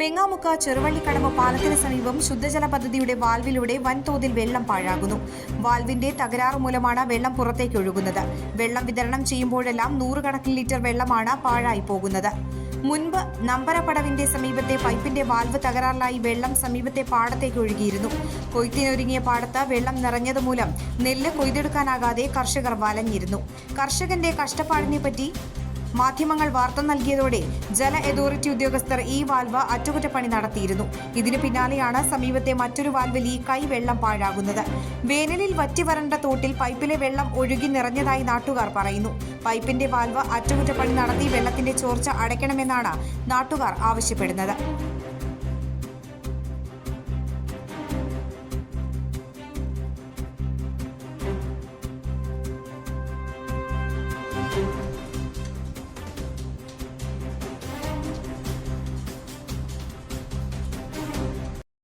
പെങ്ങാമുക്ക ചെറുവള്ളിക്കടവ് പാലത്തിന് സമീപം ശുദ്ധജല പദ്ധതിയുടെ വാൽവിലൂടെ വൻതോതിൽ വെള്ളം പാഴാകുന്നു. വാൽവിന്റെ തകരാറ് മൂലമാണ് വെള്ളം പുറത്തേക്ക് ഒഴുകുന്നത്. വെള്ളം വിതരണം ചെയ്യുമ്പോഴെല്ലാം നൂറുകണക്കിന് ലിറ്റർ വെള്ളമാണ് പാഴായി പോകുന്നത്. മുൻപ് നമ്പരപ്പടവിന്റെ സമീപത്തെ പൈപ്പിന്റെ വാൽവ് തകരാറിലായി വെള്ളം സമീപത്തെ പാടത്തേക്ക് ഒഴുകിയിരുന്നു. കൊയ്ത്തിനൊരുങ്ങിയ പാടത്ത് വെള്ളം നിറഞ്ഞതുമൂലം നെല്ല് കൊയ്തെടുക്കാനാകാതെ കർഷകർ വലഞ്ഞിരുന്നു. കർഷകന്റെ കഷ്ടപ്പാടിനെ പറ്റി മാധ്യമങ്ങൾ വാർത്ത നൽകിയതോടെ ജല അതോറിറ്റി ഉദ്യോഗസ്ഥർ ഈ വാൽവ് അറ്റകുറ്റപ്പണി നടത്തിയിരുന്നു. ഇതിനു പിന്നാലെയാണ് സമീപത്തെ മറ്റൊരു വാൽവിൽ ഈ കൈ വെള്ളം പാഴാകുന്നത്. വേനലിൽ വറ്റിവരണ്ട തോട്ടിൽ പൈപ്പിലെ വെള്ളം ഒഴുകി നിറഞ്ഞതായി നാട്ടുകാർ പറയുന്നു. പൈപ്പിന്റെ വാൽവ് അറ്റകുറ്റപ്പണി നടത്തി വെള്ളത്തിന്റെ ചോർച്ച അടയ്ക്കണമെന്നാണ് നാട്ടുകാർ ആവശ്യപ്പെടുന്നത്.